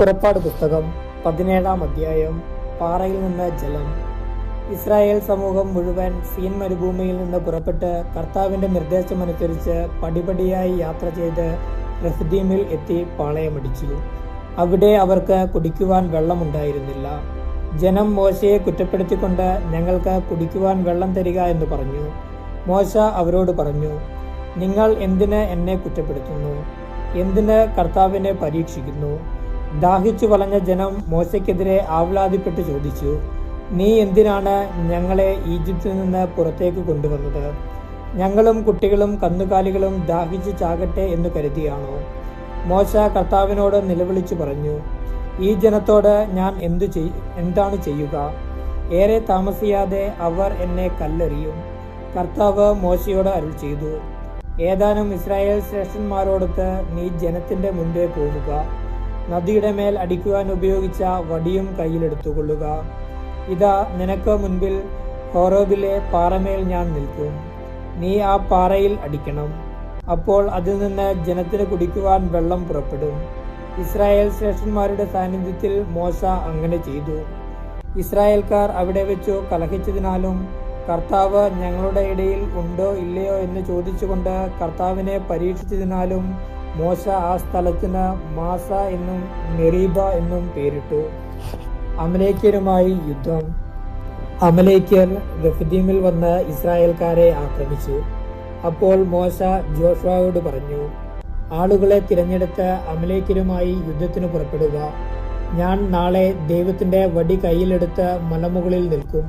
പുറപ്പാട് പുസ്തകം പതിനേഴാം അധ്യായം പാറയിൽ നിന്ന് ജലം. ഇസ്രായേൽ സമൂഹം മുഴുവൻ സീൻ മരുഭൂമിയിൽ നിന്ന് പുറപ്പെട്ട് കർത്താവിന്റെ നിർദ്ദേശമനുസരിച്ച് പടിപടിയായി യാത്ര ചെയ്ത് റഫ്ദീമിൽ എത്തി പാളയമടിച്ചു. അവിടെ അവർക്ക് കുടിക്കുവാൻ വെള്ളമുണ്ടായിരുന്നില്ല. ജനം മോശയെ കുറ്റപ്പെടുത്തിക്കൊണ്ട് ഞങ്ങൾക്ക് കുടിക്കുവാൻ വെള്ളം തരിക എന്ന് പറഞ്ഞു. മോശ അവരോട് പറഞ്ഞു നിങ്ങൾ എന്തിന് എന്നെ കുറ്റപ്പെടുത്തുന്നു? എന്തിന് കർത്താവിനെ പരീക്ഷിക്കുന്നു? ദാഹിച്ചു വളഞ്ഞ ജനം മോശയ്ക്കെതിരെ ആവ്ലാതിപ്പെട്ട് ചോദിച്ചു നീ എന്തിനാണ് ഞങ്ങളെ ഈജിപ്തിൽ നിന്ന് പുറത്തേക്ക് കൊണ്ടുവന്നത്? ഞങ്ങളും കുട്ടികളും കന്നുകാലികളും ദാഹിച്ചു ചാകട്ടെ എന്ന് കരുതിയാണോ? മോശ കർത്താവിനോട് നിലവിളിച്ചു പറഞ്ഞു ഈ ജനത്തോട് ഞാൻ എന്തു ചെയ് എന്താണ് ചെയ്യുക? ഏറെ താമസിയാതെ അവർ എന്നെ കല്ലെറിയും. കർത്താവ് മോശയോട് അരുൾ ചെയ്തു ഏതാനും ഇസ്രായേൽ ശ്രേഷ്ഠന്മാരോടൊത്ത് നീ ജനത്തിന്റെ മുൻപേ പോവുക നദിയുടെ മേൽ അടിക്കുവാൻ ഉപയോഗിച്ച വടിയും കയ്യിലെടുത്തുകൊള്ളുക. ഇതാ നിനക്ക് മുൻപിൽ ഹോറോബിലെ പാറമേൽ ഞാൻ നിൽക്കും. നീ ആ പാറയിൽ അടിക്കണം. അപ്പോൾ അതിൽ നിന്ന് ജനത്തിന് കുടിക്കുവാൻ വെള്ളം പുറപ്പെടും. ഇസ്രായേൽ ശ്രേഷ്ഠന്മാരുടെ സാന്നിധ്യത്തിൽ മോശ അങ്ങനെ ചെയ്തു. ഇസ്രായേൽക്കാർ അവിടെ വെച്ചു കലഹിച്ചതിനാലും കർത്താവ് ഞങ്ങളുടെ ഇടയിൽ ഉണ്ടോ ഇല്ലയോ എന്ന് ചോദിച്ചുകൊണ്ട് കർത്താവിനെ പരീക്ഷിച്ചതിനാലും മോശ ആ സ്ഥലത്തിന് മാസ എന്നും മെറീബ എന്നും പേരിട്ടു. അമലേക്കരുമായി യുദ്ധം. അമലേക്കർ റഫിദീമിൽ വന്ന് ഇസ്രായേൽക്കാരെ ആക്രമിച്ചു. അപ്പോൾ മോശ ജോഷുവയോട് പറഞ്ഞു ആളുകളെ തിരഞ്ഞെടുത്ത് അമലേക്കരുമായി യുദ്ധത്തിന് പുറപ്പെടുക. ഞാൻ നാളെ ദൈവത്തിന്റെ വടി കയ്യിലെടുത്ത് മലമുകളിൽ നിൽക്കും.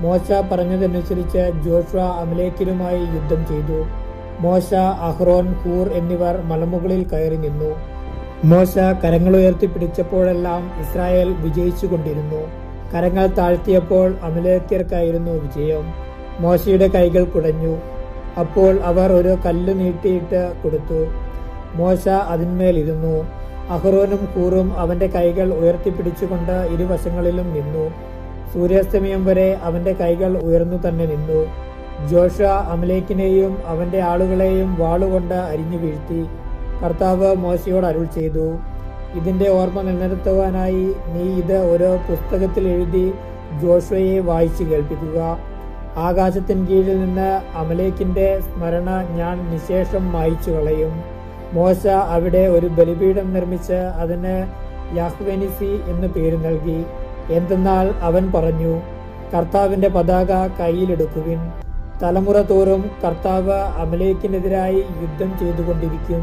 മോശ പറഞ്ഞതനുസരിച്ച് ജോഷുവ അമലേക്കരുമായി യുദ്ധം ചെയ്തു. മോശ അഹ്റോൻ ഹൂർ എന്നിവർ മലമുകളിൽ കയറി നിന്നു. മോശ കരങ്ങൾ ഉയർത്തിപ്പിടിച്ചപ്പോഴെല്ലാം ഇസ്രായേൽ വിജയിച്ചുകൊണ്ടിരുന്നു. കരങ്ങൾ താഴ്ത്തിയപ്പോൾ അമലേക്യർക്കായിരുന്നു വിജയം. മോശയുടെ കൈകൾ കുടഞ്ഞു. അപ്പോൾ അവർ ഒരു കല്ല് നീട്ടിയിട്ട് കൊടുത്തു. മോശ അതിന്മേലിരുന്നു. അഹ്റോനും കൂറും അവന്റെ കൈകൾ ഉയർത്തിപ്പിടിച്ചുകൊണ്ട് ഇരുവശങ്ങളിലും നിന്നു. സൂര്യാസ്തമയം വരെ അവന്റെ കൈകൾ ഉയർന്നു തന്നെ നിന്നു. ജോഷ അമലേക്കിനെയും അവന്റെ ആളുകളെയും വാളുകൊണ്ട് അരിഞ്ഞു വീഴ്ത്തി കർത്താവ് മോശയോട് അരുൾ ചെയ്തു. ഇതിന്റെ ഓർമ്മ നിലനിർത്തുവാനായി നീ ഇത് ഒരു പുസ്തകത്തിൽ എഴുതി ജോഷയെ വായിച്ചു കേൾപ്പിക്കുക. ആകാശത്തിൻ കീഴിൽ നിന്ന് അമലേക്കിന്റെ സ്മരണ ഞാൻ നിശേഷം മായിച്ചു കളയും. മോശ അവിടെ ഒരു ബലിപീഠം നിർമ്മിച്ച് അതിന് യാഹ്വെനിസി എന്ന് പേര് നൽകി. എന്തെന്നാൽ അവൻ പറഞ്ഞു കർത്താവിന്റെ പതാക കയ്യിലെടുക്കുവിൻ. തലമുറ തോറും കർത്താവ് അമലേക്കിനെതിരായി യുദ്ധം ചെയ്തുകൊണ്ടിരിക്കും.